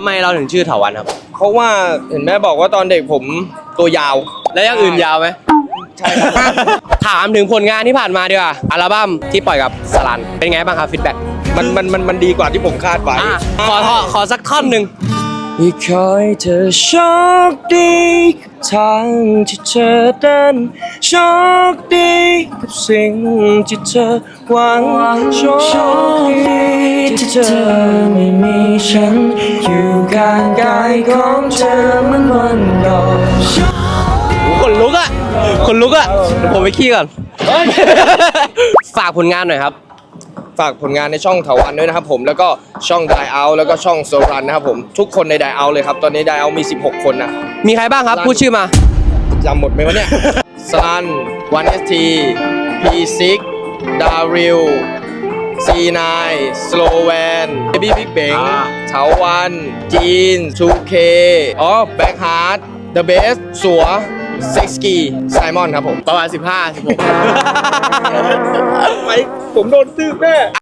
ำไมเราถึงชื่อเถาวันครับ เพราะว่าเห็นแม่บอกว่าตอนเด็กผมตัวยาว แล้วอย่างอื่นยาวไหมใช่ครับถามถึงผลงานที่ผ่านมาดีกว่าอัลบั้มที่ปล่อยกับสลันเป็นไงบ้างครับฟีดแบ็กมันมันมันมันดีกว่าที่ผมคาดไว้ขอขอขอสักท่อนหนึ่งอีกคอยเธอโชคดีกับทางที่เธอเดินโชคดีกับสิ่งที่เธอหวังโชคดีที่เธอไม่มี ฉัน อยู่กลางกายของเธอเหมือนวันดอกคนลุกอะคนลุกอะเดี๋ยวผมไปขี้ก่อน ฝากผลงานหน่อยครับ ฝากผลงานในช่องเถาวันด้วยนะครับผมแล้วก็ช่องไดเอาแล้วก็ช่องโซรันนะครับผมทุกคนในไดเอาเลยครับ ตอนนี้ไดเอามี 16 คนนะมีใครบ้างครับ พูดชื่อมาจำหมดไหมวะเนี่ยสลันวันเอสทีพีซิกดาริล ซีนายสโลแวนเบบี้บิ๊กเบงอ่าเถาวัน จีน 2K อ๋อ แบ็คฮาร์ด The Best สัวเซ็กซ์กีไซมอนครับผม ประมาณ 15 16ไปผมโดนตื้อแม่